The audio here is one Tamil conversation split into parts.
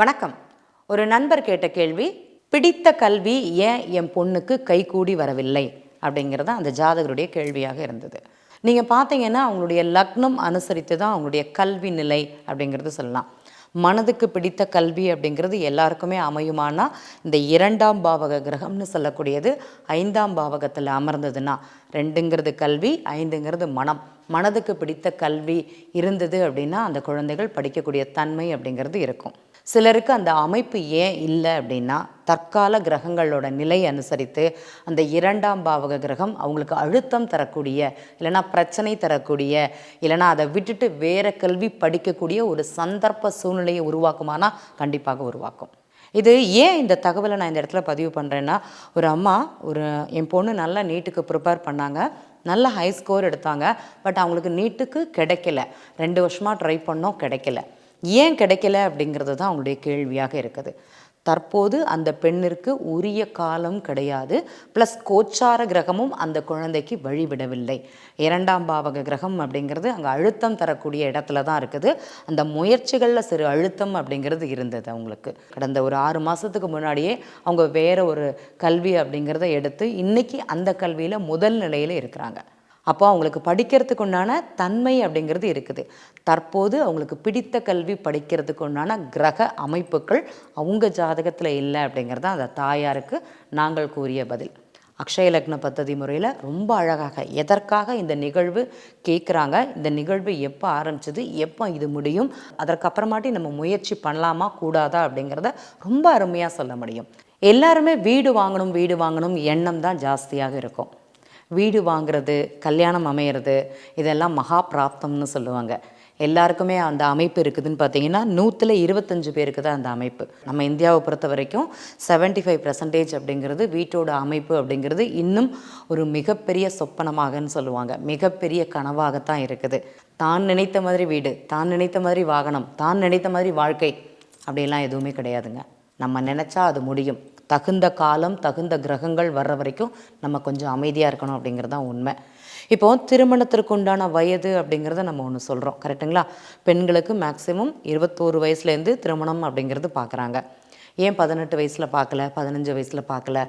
வணக்கம். ஒரு நண்பர் கேட்ட கேள்வி பிடித்த கல்வி ஏன் என் பொண்ணுக்கு கைகூடி வரவில்லை? அப்படிங்கிறது அந்த ஜாதகருடைய கேள்வியாக இருந்தது. நீங்கள் பார்த்தீங்கன்னா அவங்களுடைய லக்னம் அனுசரித்து தான் அவங்களுடைய கல்வி நிலை அப்படிங்கிறது சொல்லலாம். மனதுக்கு பிடித்த கல்வி அப்படிங்கிறது எல்லாருக்குமே அமையுமானா இந்த இரண்டாம் பாவக கிரகம்னு சொல்லக்கூடியது ஐந்தாம் பாவகத்தில் அமர்ந்ததுன்னா ரெண்டுங்கிறது கல்வி ஐந்துங்கிறது மனம். மனதுக்கு பிடித்த கல்வி இருந்தது அப்படின்னா அந்த குழந்தைகள் படிக்கக்கூடிய தன்மை அப்படிங்கிறது இருக்கும். சிலருக்கு அந்த அமைப்பு ஏன் இல்லை அப்படின்னா தற்கால கிரகங்களோட நிலை அனுசரித்து அந்த இரண்டாம் பாவக கிரகம் அவங்களுக்கு அழுத்தம் தரக்கூடிய இல்லைன்னா பிரச்சனை தரக்கூடிய இல்லைன்னா அதை விட்டுட்டு வேற கல்வி படிக்கக்கூடிய ஒரு சந்தர்ப்ப சூழ்நிலையை உருவாக்குமானா கண்டிப்பாக உருவாக்கும். இது ஏன் இந்த தகவலை நான் இந்த இடத்துல பதிவு பண்ணுறேன்னா ஒரு அம்மா ஒரு என் பொண்ணு நல்லா நீட்டுக்கு ப்ரிப்பேர் பண்ணாங்க நல்ல ஹை ஸ்கோர் எடுத்தாங்க பட் அவங்களுக்கு நீட்டுக்கு கிடைக்கல. ரெண்டு வருஷமாக ட்ரை பண்ணோம் கிடைக்கல. ஏன் கிடைக்கல அப்படிங்கிறது தான் அவங்களுடைய கேள்வியாக இருக்குது. தற்போது அந்த பெண்ணிற்கு உரிய காலம் கிடையாது. ப்ளஸ் கோச்சார கிரகமும் அந்த குழந்தைக்கு வழிவிடவில்லை. இரண்டாம் பாவக கிரகம் அப்படிங்கிறது அங்கே அழுத்தம் தரக்கூடிய இடத்துல தான் இருக்குது. அந்த முயற்சிகளில் சிறு அழுத்தம் அப்படிங்கிறது இருந்தது அவங்களுக்கு. கடந்த ஒரு ஆறு மாதத்துக்கு முன்னாடியே அவங்க வேற ஒரு கல்வி அப்படிங்கிறத எடுத்து இன்றைக்கி அந்த கல்வியில் முதல் நிலையில் இருக்கிறாங்க. அப்போ அவங்களுக்கு படிக்கிறதுக்கு உண்டான தன்மை அப்படிங்கிறது இருக்குது. தற்போது அவங்களுக்கு பிடித்த கல்வி படிக்கிறதுக்கு உண்டான கிரக அமைப்புகள் அவங்க ஜாதகத்தில் இல்லை அப்படிங்கிறது தான் அந்த தாயாருக்கு நாங்கள் கூறிய பதில். அக்ஷய லக்ன பத்ததி முறையில் ரொம்ப அழகாக எதற்காக இந்த நிகழ்வு கேட்குறாங்க இந்த நிகழ்வு எப்போ ஆரம்பிச்சது எப்போ இது முடியும் அதற்கப்புறமாட்டி நம்ம முயற்சி பண்ணலாமா கூடாதா அப்படிங்கிறத ரொம்ப அருமையாக சொல்ல முடியும். எல்லாருமே வீடு வாங்கணும் வீடு வாங்கணும் எண்ணம் தான் ஜாஸ்தியாக இருக்கும். வீடு வாங்கிறது கல்யாணம் அமையிறது இதெல்லாம் மகா பிராப்தம்னு சொல்லுவாங்க. எல்லாருக்குமே அந்த அமைப்பு இருக்குதுன்னு பார்த்தீங்கன்னா நூற்றில் இருபத்தஞ்சு பேருக்கு தான் அந்த அமைப்பு. நம்ம இந்தியாவை பொறுத்த வரைக்கும் செவன்ட்டி ஃபைவ் பர்சன்டேஜ் அப்படிங்கிறது வீட்டோட அமைப்பு அப்படிங்கிறது இன்னும் ஒரு மிகப்பெரிய சொப்பனமாகன்னு சொல்லுவாங்க. மிகப்பெரிய கனவாகத்தான் இருக்குது. தான் நினைத்த மாதிரி வீடு தான் நினைத்த மாதிரி வாகனம் தான் நினைத்த மாதிரி வாழ்க்கை அப்படிலாம் எதுவுமே கிடையாதுங்க. நம்ம நினச்சா அது முடியும். தகுந்த காலம் தகுந்த கிரகங்கள் வர்ற வரைக்கும் நம்ம கொஞ்சம் அமைதியாக இருக்கணும் அப்படிங்கிறது தான் உண்மை. இப்போ திருமணத்திற்கு உண்டான வயது அப்படிங்கிறத நம்ம ஒன்று சொல்கிறோம் கரெக்டுங்களா பெண்களுக்கு மேக்ஸிமம் இருபத்தோரு வயசுலேருந்து திருமணம் அப்படிங்கிறது பார்க்குறாங்க ஏன் பதினெட்டு வயசில் பார்க்கல பதினஞ்சு வயசில் பார்க்கல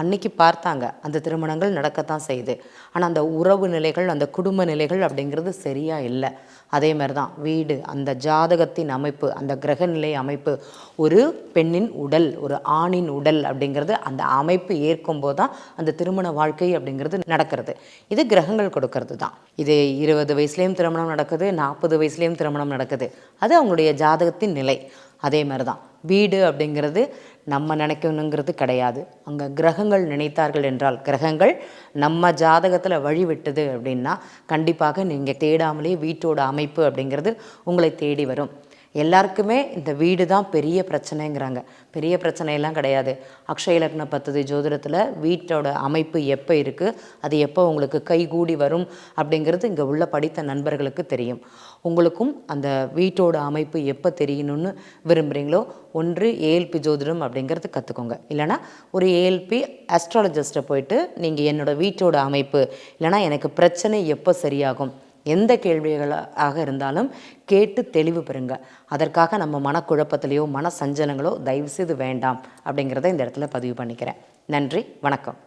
அன்னைக்கு பார்த்தாங்க. அந்த திருமணங்கள் நடக்கத்தான் செய்யுது. ஆனால் அந்த உறவு நிலைகள் அந்த குடும்ப நிலைகள் அப்படிங்கிறது சரியாக இல்லை. அதே மாதிரி தான் வீடு அந்த ஜாதகத்தின் அமைப்பு அந்த கிரகநிலை அமைப்பு ஒரு பெண்ணின் உடல் ஒரு ஆணின் உடல் அப்படிங்கிறது அந்த அமைப்பு ஏற்கும்போது தான் அந்த திருமண வாழ்க்கை அப்படிங்கிறது நடக்கிறது. இது கிரகங்கள் கொடுக்கறது தான் இது இருபது வயசுலேயும் திருமணம் நடக்குது நாற்பது வயசுலேயும் திருமணம் நடக்குது. அது அவங்களுடைய ஜாதகத்தின் நிலை. அதே மாதிரி தான் வீடு அப்படிங்கிறது நம்ம நினைக்கணுங்கிறது கிடையாது. அங்கே கிரகங்கள் நினைத்தார்கள் என்றால் கிரகங்கள் நம்ம ஜாதகத்தில் வழிவிட்டது அப்படின்னா கண்டிப்பாக நீங்கள் தேடாமலே வீட்டோட அமைப்பு அப்படிங்கிறது உங்களை தேடி வரும். எல்லாருக்குமே இந்த வீடு தான் பெரிய பிரச்சனைங்கிறாங்க. பெரிய பிரச்சனையெல்லாம் கிடையாது. அக்ஷய லக்ன பத்ததி ஜோதிடத்தில் வீட்டோட அமைப்பு எப்போ இருக்குது அது எப்போ உங்களுக்கு கைகூடி வரும்? அப்படிங்கிறது இங்கே உள்ள படித்த நண்பர்களுக்கு தெரியும். உங்களுக்கும் அந்த வீட்டோட அமைப்பு எப்போ தெரியணும்னு விரும்புகிறீங்களோ ஒன்று ஏஎல்பி ஜோதிடம் அப்படிங்கிறது கற்றுக்கோங்க இல்லைனா ஒரு ஏஎல்பி அஸ்ட்ராலஜிஸ்ட்டை போயிட்டு நீங்கள் என்னோடய வீட்டோட அமைப்பு இல்லைனா எனக்கு பிரச்சனை எப்போ சரியாகும்? எந்த கேள்விகளாக இருந்தாலும் கேட்டு தெளிவு பெறுங்க. அதற்காக நம்ம மனக்குழப்பத்திலையோ மன சஞ்சலங்களோ தயவுசெய்து வேண்டாம் அப்படிங்கிறத இந்த இடத்துல பதிவு பண்ணிக்கிறேன். நன்றி வணக்கம்.